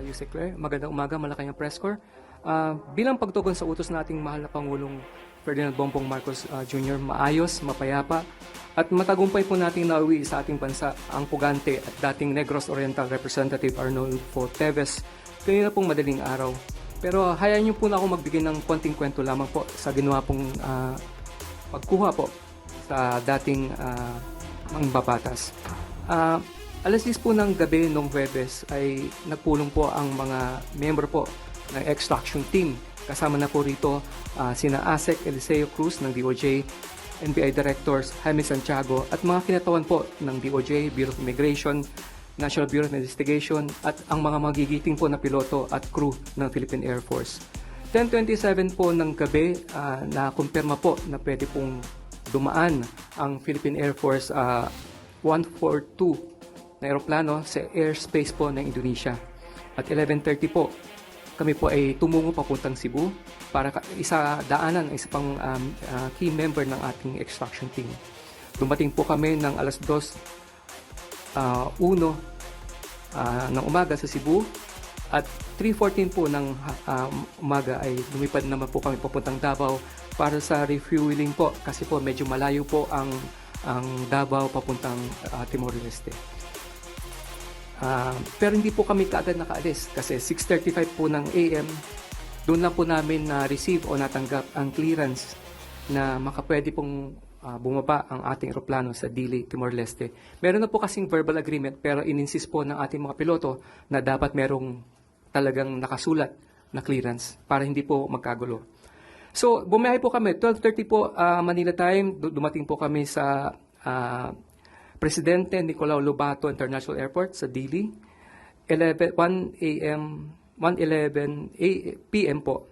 uh, Yusek Claire. Magandang umaga, Malacanang Press Corps. Ah, bilang pagtugon sa utos nating mahal na Pangulong Ferdinand Bongbong Marcos ah, Jr., maayos, mapayapa, at matagumpay po nating nauwi sa ating bansa ang pugante at dating Negros Oriental Representative Arnolfo Teves kanina pong madaling araw. Pero hayaan niyo po na ako magbigay ng konting kwento lamang po sa ginawa pong ah, pagkuha po sa dating uh, mangbabatas. Ah, alas 10 po ng gabi nung Webes ay nagpulong po ang mga member po ng extraction team. Kasama na po rito ah, sina Asek Eliseo Cruz ng DOJ, NBI Directors Jaime Santiago at mga kinatawan po ng DOJ, Bureau of Immigration, National Bureau of Investigation at ang mga magigiting po na piloto at crew ng Philippine Air Force. 10.27 po ng gabi ah, na kumpirma po na pwede pong dumaan ang Philippine Air Force ah, 142 na aeroplano sa airspace po ng Indonesia. At 11.30 po, kami po ay tumungo papuntang Cebu para isa daanan ang isa pang um, ah, key member ng ating extraction team. Dumating po kami ng alas 2 ah, uno ah, ng umaga sa Cebu at 3.14 po ng ah, umaga ay lumipad naman po kami papuntang Davao para sa refueling po kasi po medyo malayo po ang ang Davao papuntang ah, Timor-Leste. Ah, pero hindi po kami kaagad nakaalis kasi 6.35 po ng AM doon lang po namin na-receive o natanggap ang clearance na makapwede pong ah, bumaba ang ating eroplano sa Dili, Timor-Leste. Meron na po kasing verbal agreement pero ininsist po ng ating mga piloto na dapat merong talagang nakasulat na clearance para hindi po magkagulo. So, bumiyahe po kami. 12.30 po ah, Manila time. Du- Dumating po kami sa ah, Presidente Nicolau Lobato International Airport sa Dili. 11, 1 a.m. 1.11 a- p.m. po.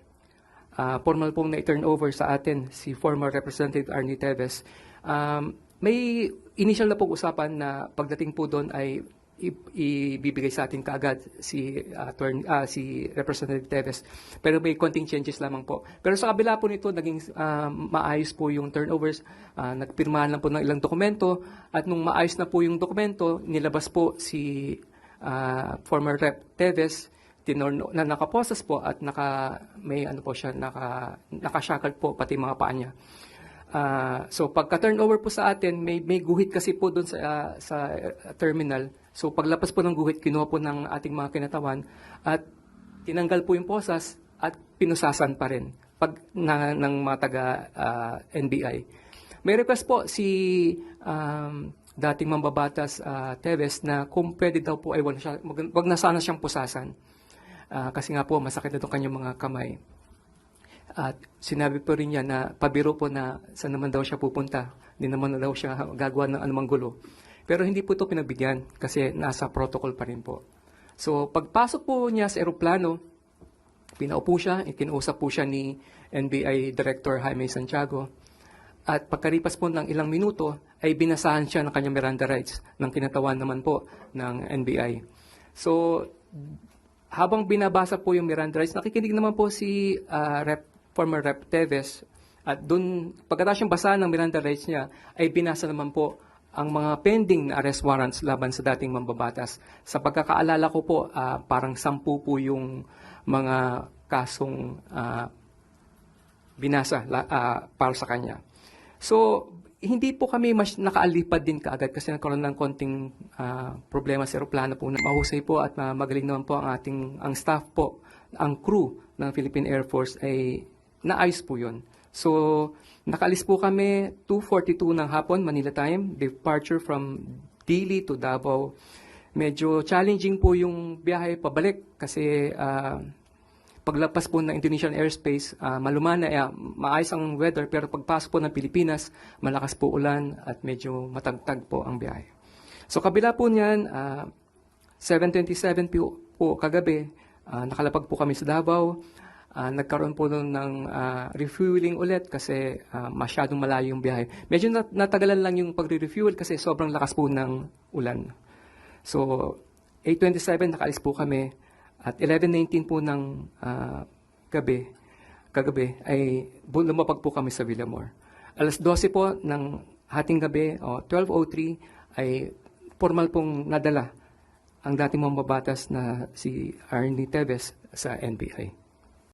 Ah, formal pong na-turn over sa atin si former Representative Arnie Teves. Um, may initial na pong usapan na pagdating po doon ay ibibigay sa atin kaagad si attorney ah, si Representative Teves. Pero may konting changes lamang po. Pero sa kabila po nito naging ah, maayos po yung turnovers. Ah, nagpirmahan lang po ng ilang dokumento at nung maayos na po yung dokumento, nilabas po si ah, former Rep Teves tinorno na nakaposas po at naka may ano po siya naka nakashackled po pati mga paa niya. Ah, so pagka turnover po sa atin, may may guhit kasi po doon sa ah, sa uh, terminal. So paglapas po ng guhit, kinuha po ng ating mga kinatawan at tinanggal po yung posas at pinusasan pa rin pag na, ng mga taga ah, NBI. May request po si um, dating mambabatas ah, Teves na kung pwede daw po ay wag na, wag, na sana siyang pusasan. Ah, kasi nga po masakit na itong kanyang mga kamay. At sinabi po rin niya na pabiro po na saan naman daw siya pupunta. Hindi naman na daw siya gagawa ng anumang gulo. Pero hindi po ito pinagbigyan kasi nasa protocol pa rin po. So pagpasok po niya sa eroplano, pinaupo siya, ikinuusap po siya ni NBI Director Jaime Santiago. At pagkaripas po ng ilang minuto, ay binasahan siya ng kanyang Miranda rights ng kinatawan naman po ng NBI. So, habang binabasa po yung Miranda rights, nakikinig naman po si ah, Rep, former Rep Teves at doon, pagkatapos yung basahan ng Miranda rights niya, ay binasa naman po ang mga pending na arrest warrants laban sa dating mambabatas. Sa pagkakaalala ko po, ah, parang sampu po yung mga kasong ah, binasa ah, para sa kanya. So, hindi po kami mas nakaalipad din kaagad kasi nagkaroon ng konting ah, problema sa aeroplano po. na Mahusay po at magaling naman po ang ating ang staff po, ang crew ng Philippine Air Force ay naayos po yun. So, nakalis po kami 2.42 ng hapon, Manila time, departure from Dili to Davao. Medyo challenging po yung biyahe pabalik kasi ah, paglapas po ng Indonesian airspace, ah, malumana, eh, maayos ang weather, pero pagpasok po ng Pilipinas, malakas po ulan at medyo matagtag po ang biyahe. So kabila po niyan, ah, 7.27 po, po kagabi, ah, nakalapag po kami sa Davao. Ah, nagkaroon po nun ng ah, refueling ulit kasi ah, masyadong malayo yung biyahe. Medyo nat- natagalan lang yung pagre-refuel kasi sobrang lakas po ng ulan. So, 8.27 nakaalis po kami at 11.19 po ng ah, gabi, kagabi ay lumapag po kami sa Villamor. Alas 12 po ng hating gabi o 12.03 ay formal pong nadala ang dating mambabatas na si Arnie Teves sa NBI.